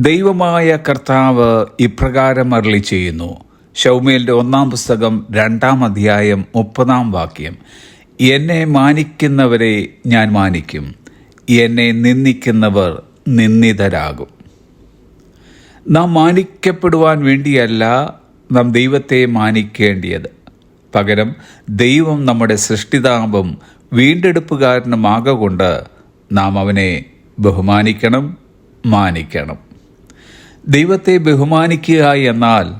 ദൈവമായ കർത്താവ് ഇപ്രകാരം അരളി ചെയ്യുന്നു ഷൗമേലിന്റെ ഒന്നാം പുസ്തകം രണ്ടാം അധ്യായം മുപ്പതാം വാക്യം. എന്നെ മാനിക്കുന്നവരെ ഞാൻ മാനിക്കും. എന്നെ നിന്ദിക്കുന്നവർ നിന്ദിതരാകും. നാം മാനിക്കപ്പെടുവാൻ വേണ്ടിയല്ല നാം ദൈവത്തെ മാനിക്കേണ്ടിയത്. പകരം ദൈവം നമ്മുടെ സൃഷ്ടിതാപം വീണ്ടെടുപ്പുകാരനുമാകൊണ്ട് നാം അവനെ ബഹുമാനിക്കണം മാനിക്കണം. ദൈവത്തെ ബഹുമാനിക്കുക എന്നാൽ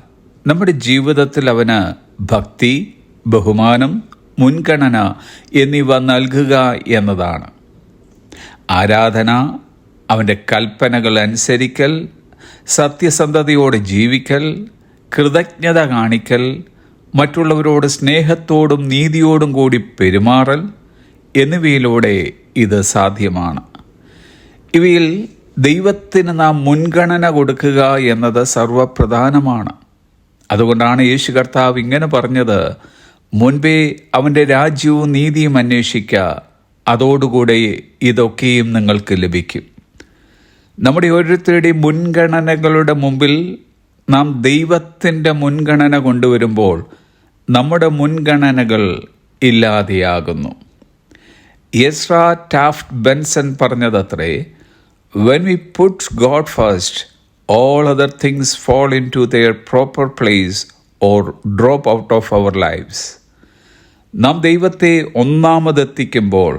നമ്മുടെ ജീവിതത്തിൽ അവന് ഭക്തി ബഹുമാനം മുൻഗണന എന്നിവ നൽകുക എന്നതാണ്. ആരാധന അവന്റെ കൽപ്പനകൾ അനുസരിക്കൽ സത്യസന്ധതയോടെ ജീവിക്കൽ കൃതജ്ഞത കാണിക്കൽ മറ്റുള്ളവരോട് സ്നേഹത്തോടും നീതിയോടും കൂടി പെരുമാറൽ എന്നിവയിലൂടെ ഇത് സാധ്യമാണ്. ഇവയിൽ ദൈവത്തിന് നാം മുൻഗണന കൊടുക്കുക എന്നത് സർവപ്രധാനമാണ്. അതുകൊണ്ടാണ് യേശു കർത്താവ് ഇങ്ങനെ പറഞ്ഞത് മുൻപേ അവന്റെ രാജ്യവും നീതിയും അന്വേഷിക്കുക അതോടുകൂടെ ഇതൊക്കെയും നിങ്ങൾക്ക് ലഭിക്കും. നമ്മുടെ ഓരോരുത്തരുടെയും മുൻഗണനകളുടെ മുമ്പിൽ നാം ദൈവത്തിന്റെ മുൻഗണന കൊണ്ടുവരുമ്പോൾ നമ്മുടെ മുൻഗണനകൾ ഇല്ലാതെയാകുന്നു. യെസ്ര ടാഫ്റ്റ് ബെൻസൺ പറഞ്ഞതത്രേ when we put God first, all other things fall into their proper place or drop out of our lives. നാം ദൈവത്തെ ഒന്നാമതെത്തിക്കുമ്പോൾ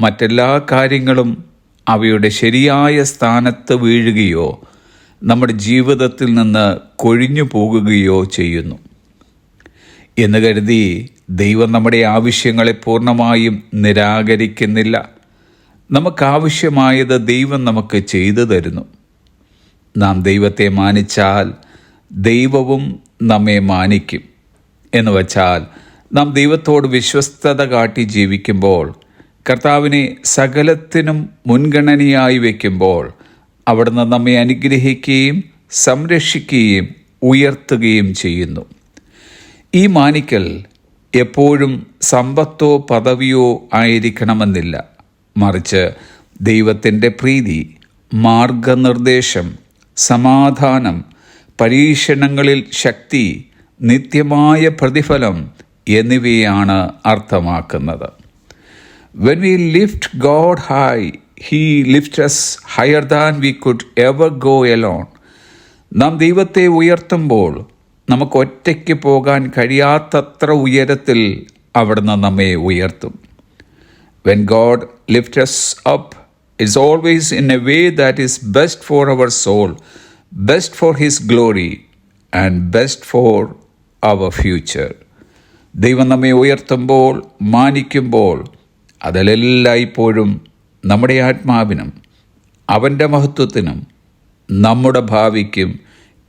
മറ്റെല്ലാ കാര്യങ്ങളും അവയുടെ ശരിയായ സ്ഥാനത്ത് വീഴുകയോ നമ്മുടെ ജീവിതത്തിൽ നിന്ന് കൊഴിഞ്ഞു പോകുകയോ ചെയ്യുന്നു എന്ന് കരുതി ദൈവം നമ്മുടെ ആവശ്യങ്ങളെ പൂർണമായും നിരാകരിക്കുന്നില്ല നമുക്കാവശ്യമായത് ദൈവം നമുക്ക് ചെയ്തു തരുന്നു. നാം ദൈവത്തെ മാനിച്ചാൽ ദൈവവും നമ്മെ മാനിക്കും. എന്ന് വച്ചാൽ നാം ദൈവത്തോട് വിശ്വസ്തത കാട്ടി ജീവിക്കുമ്പോൾ കർത്താവിനെ സകലത്തിനും മുൻഗണനയായി വയ്ക്കുമ്പോൾ അവിടുന്ന് നമ്മെ അനുഗ്രഹിക്കുകയും സംരക്ഷിക്കുകയും ഉയർത്തുകയും ചെയ്യുന്നു. ഈ മാനിക്കൽ എപ്പോഴും സമ്പത്തോ പദവിയോ ആയിരിക്കണമെന്നില്ല. മറിച്ച് ദൈവത്തിന്റെ പ്രീതി മാർഗനിർദ്ദേശം സമാധാനം പരീക്ഷണങ്ങളിൽ ശക്തി നിത്യമായ പ്രതിഫലം എന്നിവയാണ് അർത്ഥമാക്കുന്നത്. When we lift God high he lift us higher than we could ever go alone നാം ദൈവത്തെ ഉയർത്തുമ്പോൾ നമുക്ക് ഒറ്റയ്ക്ക് പോകാൻ കഴിയാത്തത്ര ഉയരത്തിൽ അവിടുന്ന് നമ്മെ ഉയർത്തും. When God lift us up is always in a way that is best for our soul, best for His glory, and best for our future. ദൈവം നമ്മെ ഉയർത്തുമ്പോൾ മാനിക്കുമ്പോൾ അതിലെല്ലായ്പ്പോഴും നമ്മുടെ ആത്മാവിനും അവന്റെ മഹത്വത്തിനും നമ്മുടെ ഭാവിക്കും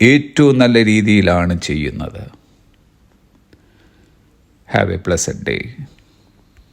ഏറ്റവും നല്ല രീതിയിലാണ് ചെയ്യുന്നത് ഹാവ് എ പ്ലസന്റ് ഡേ